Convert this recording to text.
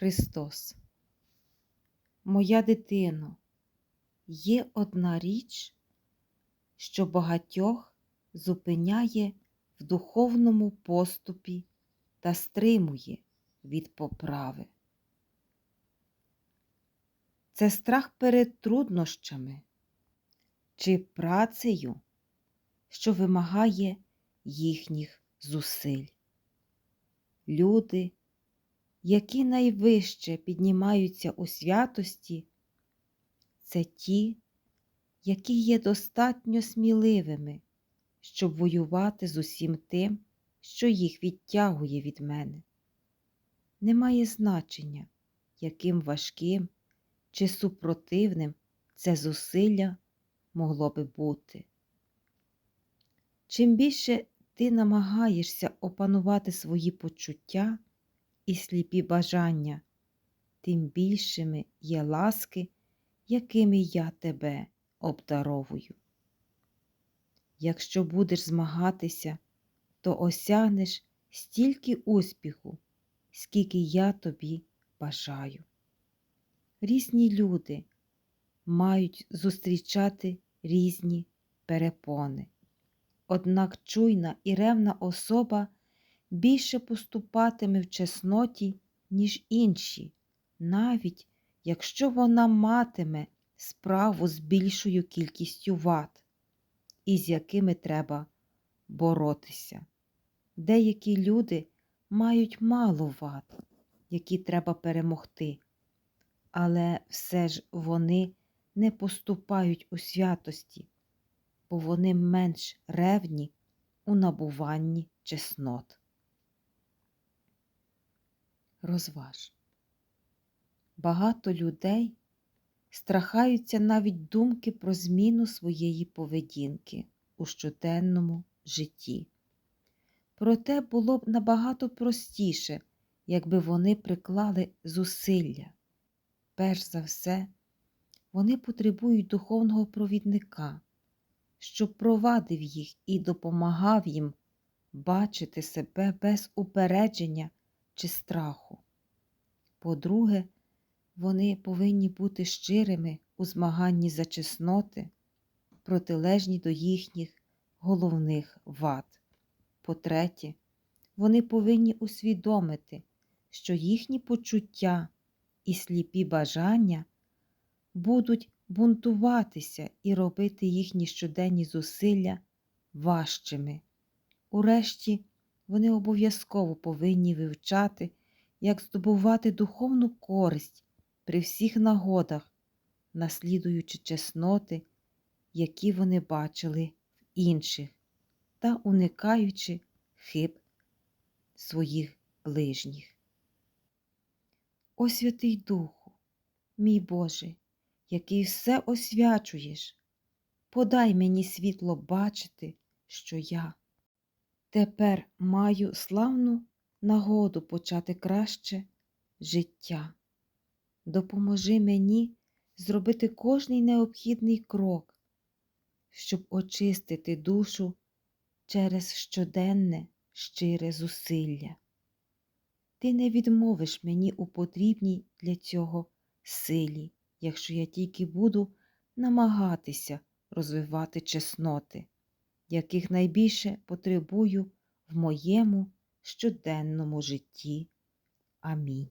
Христос. Моя дитино, є одна річ, що багатьох зупиняє в духовному поступі та стримує від поправи. Це страх перед труднощами чи працею, що вимагає їхніх зусиль. Люди, які найвище піднімаються у святості, це ті, які є достатньо сміливими, щоб воювати з усім тим, що їх відтягує від мене. Немає значення, яким важким чи супротивним це зусилля могло би бути. Чим більше ти намагаєшся опанувати свої почуття і сліпі бажання, тим більшими є ласки, якими я тебе обдаровую. Якщо будеш змагатися, то осягнеш стільки успіху, скільки я тобі бажаю. Різні люди мають зустрічати різні перепони. Однак чуйна і ревна особа більше поступатиме в чесноті, ніж інші, навіть якщо вона матиме справу з більшою кількістю вад, із якими треба боротися. Деякі люди мають мало вад, які треба перемогти, але все ж вони не поступають у святості, бо вони менш ревні у набуванні чеснот. Розваж. Багато людей страхаються навіть думки про зміну своєї поведінки у щоденному житті. Проте було б набагато простіше, якби вони приклали зусилля. Перш за все, вони потребують духовного провідника, щоб провадив їх і допомагав їм бачити себе без упередження чи страху. По-друге, вони повинні бути щирими у змаганні за чесноти, протилежні до їхніх головних вад. По-третє, вони повинні усвідомити, що їхні почуття і сліпі бажання будуть бунтуватися і робити їхні щоденні зусилля важчими. Урешті, вони обов'язково повинні вивчати, як здобувати духовну користь при всіх нагодах, наслідуючи чесноти, які вони бачили в інших, та уникаючи хиб своїх ближніх. О Святий Духу, мій Боже, який все освячуєш, подай мені світло бачити, що я тепер маю славну нагоду почати краще життя. Допоможи мені зробити кожний необхідний крок, щоб очистити душу через щоденне щире зусилля. Ти не відмовиш мені у потрібній для цього силі, якщо я тільки буду намагатися розвивати чесноти, яких найбільше потребую в моєму щоденному житті. Амінь.